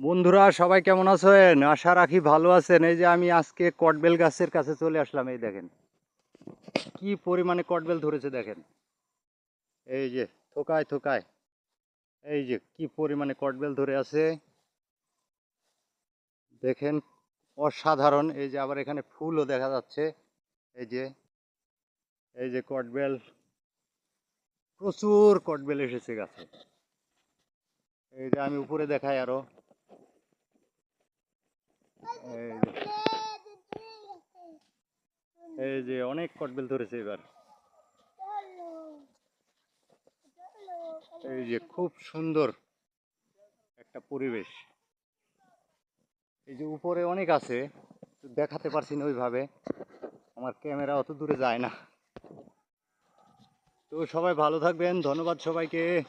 বন্ধুরা, সবাই কেমন আছেন? আশা রাখি ভালো আছেন। এই যে আমি আজকে কটবেল গাছের কাছে চলে আসলাম, এই দেখেন। কি পরিমাণে কটবেল ধরেছে দেখেন। এই যে, থোকায় থোকায়। এই যে, কি পরিমাণে কটবেল ধরে আছে। দেখেন, অসাধারণ। এই যে, আবার এখানে ফুলও দেখা যাচ্ছে। এই যে এই যে কটবেল। প্রচুর কটবেল এসেছে গাছে। এই যে, আমি উপরে দেখাই আরও। এই যে অনেক কটবেল ধরেছে এবার। এই যে খুব সুন্দর একটা পরিবেশ। এই যে উপরে অনেক আছে দেখাতে পারছি না ওইভাবে। আমার ক্যামেরা অত দূরে যায় না। তো সবাই ভালো থাকবেন, ধন্যবাদ সবাইকে।